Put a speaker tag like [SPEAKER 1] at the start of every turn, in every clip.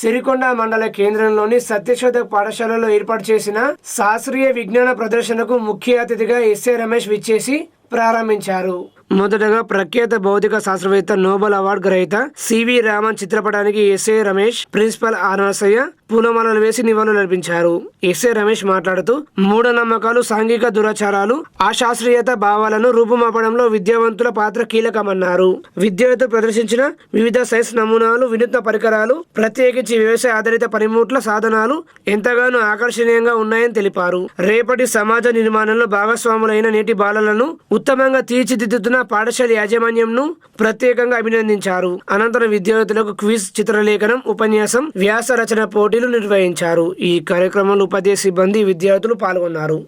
[SPEAKER 1] సిరికొండ మండల కేంద్రంలోని సత్యశోధక పాఠశాలలో ఏర్పాటు చేసిన శాస్త్రీయ విజ్ఞాన ప్రదర్శనకు ముఖ్య అతిథిగా ఎస్ఏ రమేష్ విచ్చేసి ప్రారంభించారు. మొదటగా ప్రఖ్యాత భౌతిక శాస్త్రవేత్త నోబెల్ అవార్డు గ్రహీత సివి రామన్ చిత్రపటానికి ఎస్ఏ రమేష్ ప్రిన్సిపల్ ఆనరసయ్య పూలమాలలు వేసి నివాళులు అర్పించారు. ఎస్ఏ రమేష్ మాట్లాడుతూ మూఢనమ్మకాలు సాంఘిక దురాచారాలు అశాస్త్రీయత భావాలను రూపుమాపడంలో విద్యావంతుల పాత్ర కీలకమన్నారు. విద్యార్థులు ప్రదర్శించిన వివిధ సైన్స్ నమూనాలు వినూత్న పరికరాలు ప్రత్యేకించి వ్యవసాయ ఆధారిత పనిముట్ల సాధనాలు ఎంతగానో ఆకర్షణీయంగా ఉన్నాయని తెలిపారు. రేపటి సమాజ నిర్మాణంలో భాగస్వాములైన నేటి బాలలను ఉత్తమంగా తీర్చిదిద్దుతున్న పాఠశాల యాజమాన్యంను ప్రత్యేకంగా అభినందించారు. అనంతరం విద్యార్థులకు క్విజ్ చిత్రలేఖనం ఉపన్యాసం వ్యాస రచన పోటీలు నిర్వహించారు. ఈ కార్యక్రమంలో ఉపాధ్యాయ సిబ్బంది విద్యార్థులు పాల్గొన్నారు.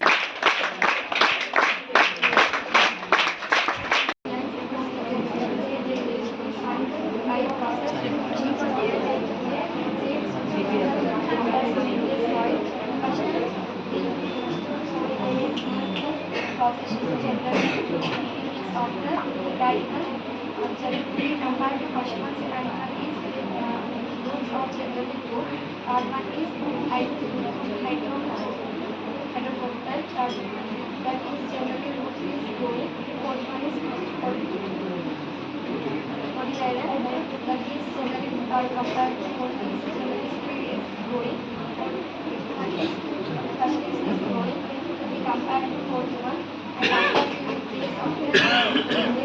[SPEAKER 2] Thank you. measurements in mathematics in those of chapter 2 mathematics hydrophobical charge that is generally what is going what one is polyviral that is generally are compared to what is generally speed is going one is mathematics is going we compare to what one and after the case of